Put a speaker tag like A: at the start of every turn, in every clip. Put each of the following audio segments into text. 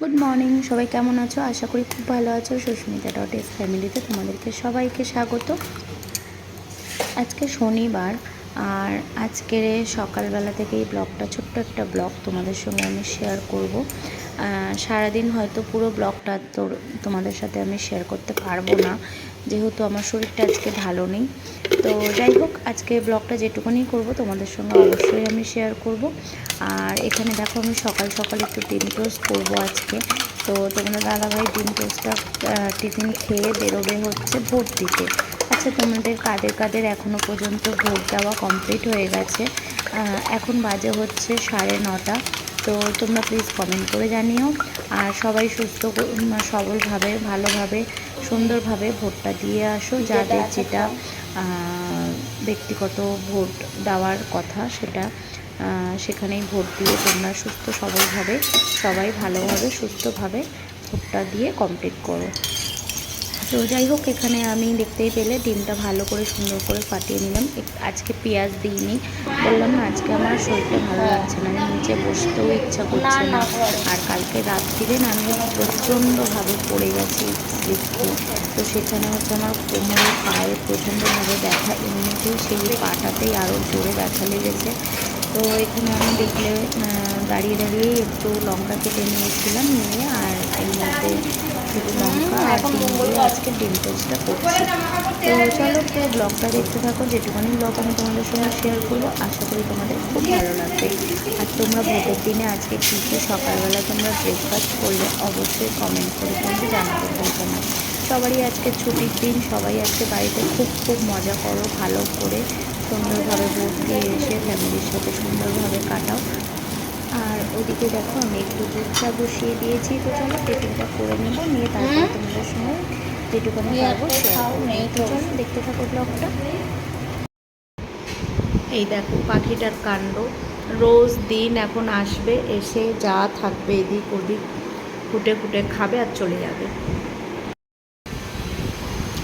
A: Good morning সবাই কেমন আছো? আশা করি খুব ভালো আছো। সুস্মিতা ডট এস ফ্যামিলিতে তোমাদেরকে সবাইকে স্বাগত। আজকে শনিবার, আর আজকের সকালবেলা থেকে এই ব্লগটা, ছোট্ট একটা ব্লগ তোমাদের সঙ্গে আমি শেয়ার করব। সারাদিন হয়তো পুরো ব্লগটা তোর, তোমাদের সাথে আমি শেয়ার করতে পারব না। যেহেতু আমার শরীরটা আজকে ভালো নেই। তো যাই হোক, আজকে ব্লগটা যেটুকুনি করব, তোমাদের সঙ্গে অবশ্যই আমি শেয়ার করব। আর এখানে দেখো আমি সকাল সকাল একটু ডিম টোস্ট করব আজকে। তো তোমাদের দাদাভাই ডিম টোস্টটা টিফিন খেয়ে বেরোবে হচ্ছে ভোট দিতে আচ্ছা তোমাদের কাদের কাদের এখনও পর্যন্ত ভোট দেওয়া কমপ্লিট হয়ে গেছে? এখন বাজে হচ্ছে সাড়ে নটা। তো তোমরা প্লিজ কমেন্ট করে জানিও। আর সবাই সুস্থ সবলভাবে, ভালোভাবে, সুন্দরভাবে ভোটটা দিয়ে আসো। যাদের যেটা ব্যক্তিগত ভোট দেওয়ার কথা সেটা সেখানেই ভোট দিয়ে তোমরা সুস্থ সবলভাবে, সবাই ভালোভাবে, সুস্থভাবে ভোটটা দিয়ে কমপ্লিট করো। তো যাই হোক, এখানে আমি দেখতেই পেলে ডিমটা ভালো করে সুন্দর করে ফাটিয়ে নিলাম। আজকে পেঁয়াজ দিইনি। বললাম না, আজকে আমার শরীরটা ভালো লাগছে না। আমি নিচে বসতেও ইচ্ছা করছে না। আর কালকে রাত্রিরে না আমি প্রচণ্ডভাবে পড়ে গেছি স্লিপ তো সেখানে হচ্ছে আমার কোমরে পায়ে প্রচণ্ডভাবে ব্যথা। এমনিতেই সেই পাটাতেই আরও জোরে ব্যথা লেগেছে। তো এখানে আমি দেখলে দাঁড়িয়ে দাঁড়িয়ে একটু লঙ্কা কেটে নিয়েছিলাম নিয়ে, আর এর মধ্যে শুধু লঙ্কা আর দিয়ে আজকে ডিম টোস্টটা করছি তো চলো তো ব্লগটা দেখতে থাকো যেটুকুনি ব্লগ আমি তোমাদের সঙ্গে শেয়ার করব আশা করি তোমাদের খুব ভালো লাগবে আর তোমরা ভোটের দিনে আজকে কী কী সকালবেলা তোমরা ব্রেকফাস্ট করলে অবশ্যই কমেন্ট করে কিন্তু জানাতে ভুলবে না সবারই আজকে ছুটির দিন সবাই আজকে বাড়িতে খুব খুব মজা করো ভালো করে সুন্দরভাবে ভোট দিয়ে এসে ফ্যামিলির সাথে সুন্দরভাবে আর ওদিকে দেখো আমি একটু দুধ চা বসিয়ে দিয়েছি তো চলো টিফিনটা করে নেব নিয়ে তারপর তোমাদের সঙ্গে পারব share তো চলো দেখতে থাকো ব্লগটা এই দেখো পাখিটার কাণ্ড। রোজ দিন এখন আসবে এসে যা থাকবে এদিক ওদিক ফুটে ফুটে খাবে আর চলে যাবে।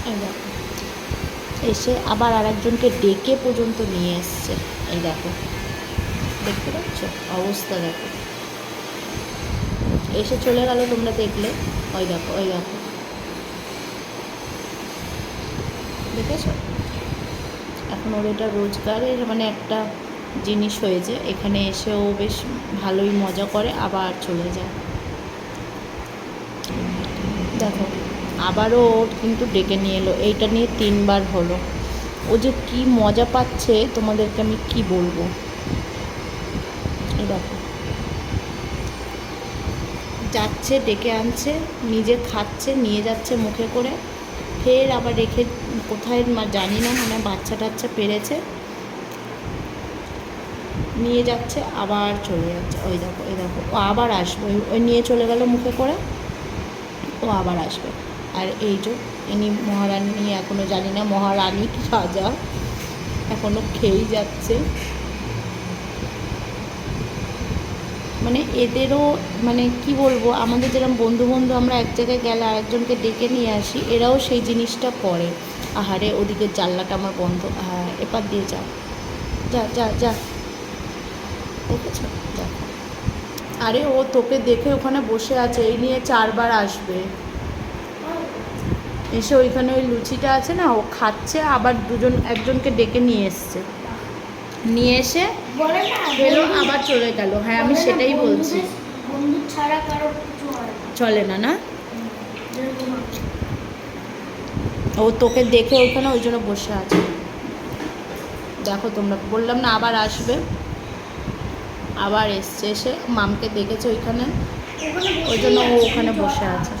A: এই দেখো। এসে আবার আরেকজনকে ডেকে পর্যন্ত নিয়ে এসছে। এই দেখো। দেখতে পাচ্ছ? অবস্থা দেখো। এসে চলে গেল, তোমরা দেখলে। ওই দেখো ওই দেখো। দেখেছ? এখন ওর এটা রোজগারের মানে একটা জিনিস হয়েছে। এখানে এসেও বেশ ভালোই মজা করে, আবার চলে যায়। দেখো, আবারও ওর কিন্তু ডেকে নিয়ে এলো। এইটা নিয়ে তিনবার হলো। ও যে কি মজা পাচ্ছে, তোমাদেরকে আমি কি বলব? এই দেখো। যাচ্ছে, ডেকে আনছে, নিজে খাচ্ছে, নিয়ে যাচ্ছে মুখে করে। ফের আবার রেখে কোথায় মা জানি না মানে বাচ্চা টাচ্চা পেরেছে। নিয়ে যাচ্ছে, আবার চলে যাচ্ছে। ওই দেখো ওই দেখো, ও আবার আসবে। ওই- নিয়ে চলে গেল মুখে করে, ও আবার আসবে। আর এই যে, ইনি মহারানী এখনও জানি না মহারানী কি রাজা এখনও খেয়েই যাচ্ছে। মানে এদেরও মানে কি বলব, আমাদের যেরকম বন্ধু বন্ধু আমরা এক জায়গায় গেলে আরেকজনকে ডেকে নিয়ে আসি, এরাও সেই জিনিসটা করে। আহারে, ওদিকে জানলাটা আমার বন্ধ। হ্যাঁ এপার দিয়ে যা। যা যা যা। দেখেছ? দেখো। আরে, ও তোকে দেখে ওখানে বসে আছে, এই নিয়ে চারবার আসবে। এসে ওইখানে ওই লুচিটা আছে না, ও খাচ্ছে, আবার দুজন, একজনকে ডেকে নিয়ে এসছে। নিয়ে এসে
B: বলে
A: আবার চলে গেল। হ্যাঁ আমি সেটাই বলছি। চলে না না? ও তোকে দেখে ওখানে ওই জন্য বসে আছে। দেখো তোমরা, বললাম না আবার আসবে। আবার এসছে এসে, মামকে দেখেছে ওইখানে। ওই জন্য ও ওখানে বসে আছে।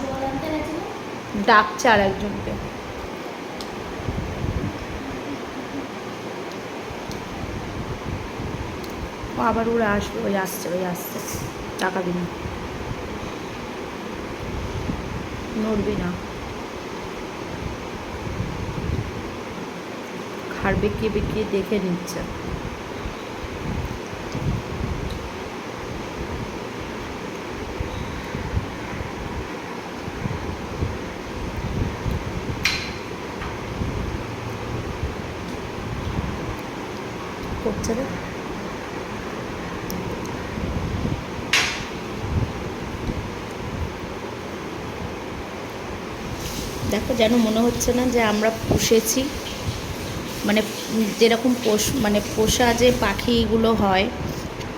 A: ডাকছে আর একজনকে আবার ওরা আসবে, ওই আসছে ওই আসছে। টাকা দিন নড়বি না। খাড় বেঁকিয়ে বেঁকিয়ে দেখে নিচ্ছে। করছে রে দেখো যেন মনে হচ্ছে না যে আমরা পুষেছি। মানে যেরকম পোষ মানে পোষা যে পাখিগুলো হয়,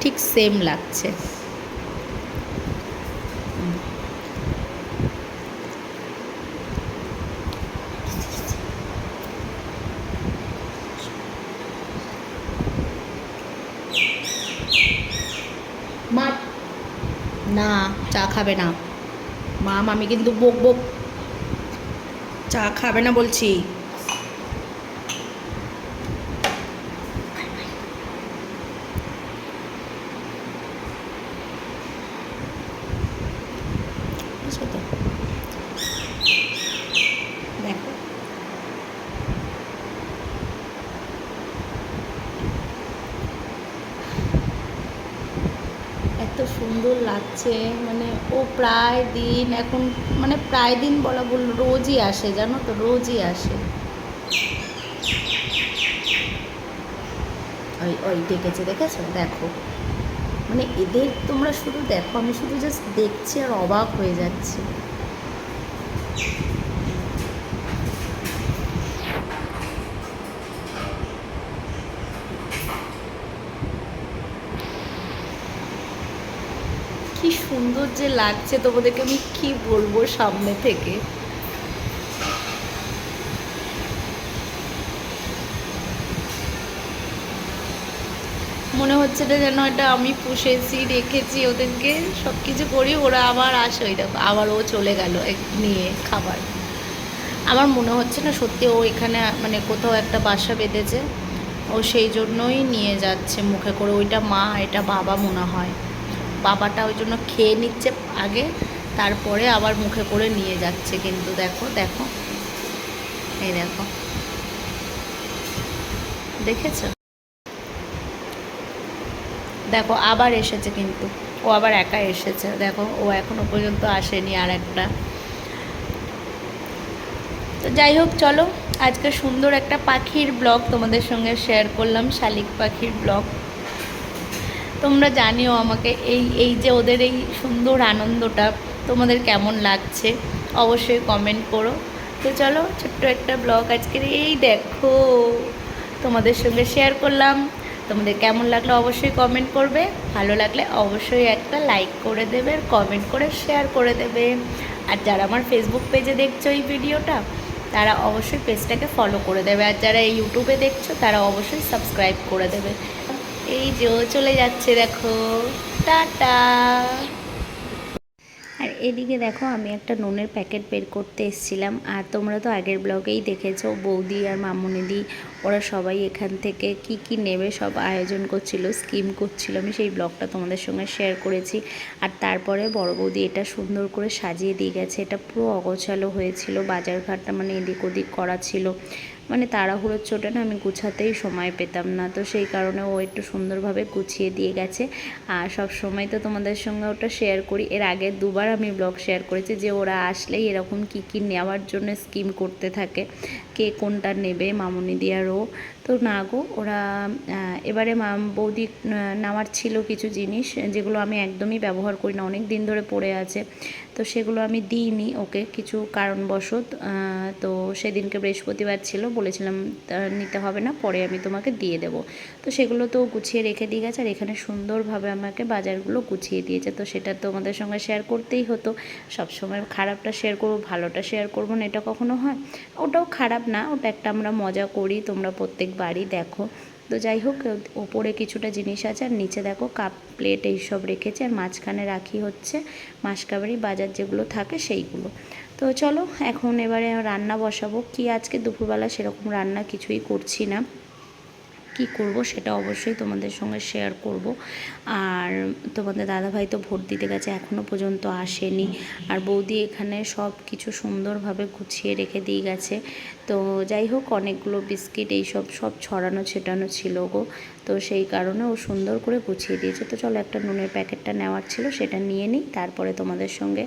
A: ঠিক সেম লাগছে। মা, না, চা খাবে না। মা আমি কিন্তু বক বক চা খাবে না বলছি বুঝছ তো? দেখো এত সুন্দর লাগছে মানে ও প্রায় দিন, এখন মানে প্রায় দিন বলা বল রোজই আসে, জানো তো, রোজই আসে। ওই ওই ডেকেছে, দেখেছ? দেখো। মানে এদের তোমরা শুধু দেখো, আমি শুধু জাস্ট দেখছি আর অবাক হয়ে যাচ্ছি। কি সুন্দর যে লাগছে তোমাদেরকে আমি কি বলব সামনে থেকে। মনে হচ্ছে না যেন এটা আমি পুষেছি, রেখেছি ওদেরকে সব কিছু করি, ওরা আবার আসে ওই দেখো, আবার ও চলে গেল নিয়ে খাবার। আমার মনে হচ্ছে না সত্যি ও এখানে মানে কোথাও একটা বাসা বেঁধেছে। ও সেই জন্যই নিয়ে যাচ্ছে মুখে করে, ওইটা মা, এটা বাবা মনে হয়। বাবাটা ওই জন্য খেয়ে নিচ্ছে আগে, তারপরে আবার মুখে করে নিয়ে যাচ্ছে কিন্তু দেখো দেখো। এই দেখো। দেখেছ? দেখো, আবার এসেছে কিন্তু। ও আবার একা এসেছে। দেখো, ও এখনও পর্যন্ত আসেনি আর একটা। তো যাই হোক, চলো। আজকে সুন্দর একটা পাখির ব্লগ তোমাদের সঙ্গে শেয়ার করলাম, শালিক পাখির ব্লগ। তোমরা জানিও আমাকে এই এই যে ওদের এই সুন্দর আনন্দটা, তোমাদের কেমন লাগছে? অবশ্যই কমেন্ট করো। তো চলো, ছোট্ট একটা ব্লগ আজকের এই দেখো। তোমাদের সঙ্গে শেয়ার করলাম। তোমাদের কেমন লাগল অবশ্যই কমেন্ট করবে। ভালো লাগলে অবশ্যই একটা লাইক করে দেবে আর কমেন্ট করে শেয়ার করে দেবে। আর যারা আমার ফেসবুক পেজে দেখছ এই ভিডিওটা, তারা অবশ্যই পেজটাকে ফলো করে দেবে। আর যারা এই ইউটিউবে দেখছ, তারা অবশ্যই সাবস্ক্রাইব করে দেবে। এই যে চলে যাচ্ছে, দেখো। টাটা। আর এদিকে দেখো, আমি একটা নুনের প্যাকেট বের করতে এসেছিলাম। আর তোমরা তো আগের ব্লগেই দেখেছ, বৌদি আর মামুনিদি, ওরা সবাই এখান থেকে কি কি নেবে, সব আয়োজন করছিল স্কিম করছিল। আমি সেই ব্লগটা তোমাদের সঙ্গে শেয়ার করেছি। আর তারপরে বড় বৌদি এটা সুন্দর করে সাজিয়ে দিয়ে গেছে। এটা পুরো অগোছালো হয়েছিল। বাজারঘাটটা মানে এদিক ওদিক করা ছিল। মানে তাড়াহুড়োর চোটে না আমি গুছাতেই সময় পেতাম না। তো সেই কারণে ও একটু সুন্দরভাবে গুছিয়ে দিয়ে গেছে। আর সব সময় তো তোমাদের সঙ্গে ওটা শেয়ার করি। এর আগে দুবার আমি ব্লগ শেয়ার করেছি যে ওরা আসলেই এরকম কি কি নেওয়ার জন্য স্কিম করতে থাকে। কে কোনটা নেবে মামুনি দিয়ারও তো না গো, ওরা এবারে বৌদি নেওয়ার ছিল কিছু জিনিস, যেগুলো আমি একদমই ব্যবহার করি না, অনেক দিন ধরে পড়ে আছে। তো সেগুলো আমি দিইনি ওকে, কিছু কারণবশত তো সেদিনকে বৃহস্পতিবার ছিল, বলেছিলাম নিতে হবে না, পরে আমি তোমাকে দিয়ে দেবো। তো সেগুলো তো গুছিয়ে রেখে দিয়ে গেছে, আর এখানে সুন্দরভাবে আমাকে বাজারগুলো গুছিয়ে দিয়েছে, তো সেটা তো আমাদের সঙ্গে শেয়ার করতেই হতো। সবসময় খারাপটা শেয়ার করব, ভালোটা শেয়ার করব না, এটা কখনো হয়? ওটাও খারাপ না, ওটা একটা আমরা মজা করি, তোমরা প্রত্যেকবারই দেখো। তো যাই হোক, ওপরে কিছুটা জিনিস আছে, আর নিচে দেখো কাপ প্লেট এইসব রেখেছে, আর মাঝখানে রাখি হচ্ছে মাসকাবারি বাজার যেগুলো থাকে সেইগুলো। তো চলো, এখন এবারে রান্না বসাবো। কি আজকে দুপুরবেলা সেরকম রান্না কিছুই করছি না। কি করব সেটা অবশ্যই তোমাদের সঙ্গে শেয়ার করব। আর তোমাদের দাদাভাই তো ভোট দিতে গেছে এখনও পর্যন্ত আসেনি। আর বৌদি এখানে সব কিছু সুন্দরভাবে গুছিয়ে রেখে দিয়ে গেছে। তো যাই হোক, অনেকগুলো বিস্কিট, এইসব সব ছড়ানো ছেটানো ছিল গো। তো সেই কারণে ও সুন্দর করে গুছিয়ে দিয়েছে। তো চলো একটা নুনের প্যাকেটটা নেওয়ার ছিল সেটা নিয়ে নিই। তারপরে তোমাদের সঙ্গে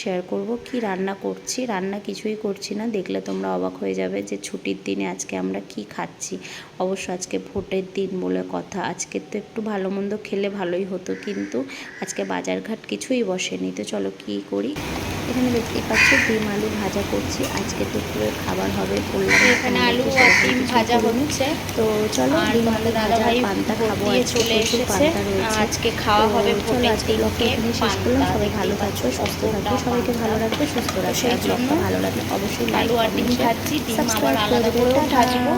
A: শেয়ার করব কি রান্না করছি। রান্না কিছুই করছি না। দেখলে তোমরা অবাক হয়ে যাবে যে ছুটির দিনে আজকে আমরা কি খাচ্ছি। অবশ্য আজকে ভোটের দিন বলে কথা। আজকে তো একটু ভালো মন্দ খেলে ভালোই হতো কিন্তু আজকে বাজারঘাট কিছুই বসেনি। তো চলো কি করি? এখানে দেখতে পাচ্ছি ডিম আলু ভাজা করছি। আজকে দুপুরের খাবার হবে
C: এখানে আলু আর ডিম ভাজা হচ্ছে।
A: তো চলো ডিম আলু ভাজা
C: দিয়ে চলে এসেছে। আজকে খাওয়া হবে ভোটের
A: এখানে
C: পান্তা
A: ভালো থাকবে
C: পাচ্ছ,
A: সুস্থ থাকবে সবাইকে ভালো রাখবে সুস্থ রাখবে ভালো অবশ্যই লাইক
C: আর ডিম
A: কমেন্ট
C: ডিম আবার আলাদা করেও ভাজবো।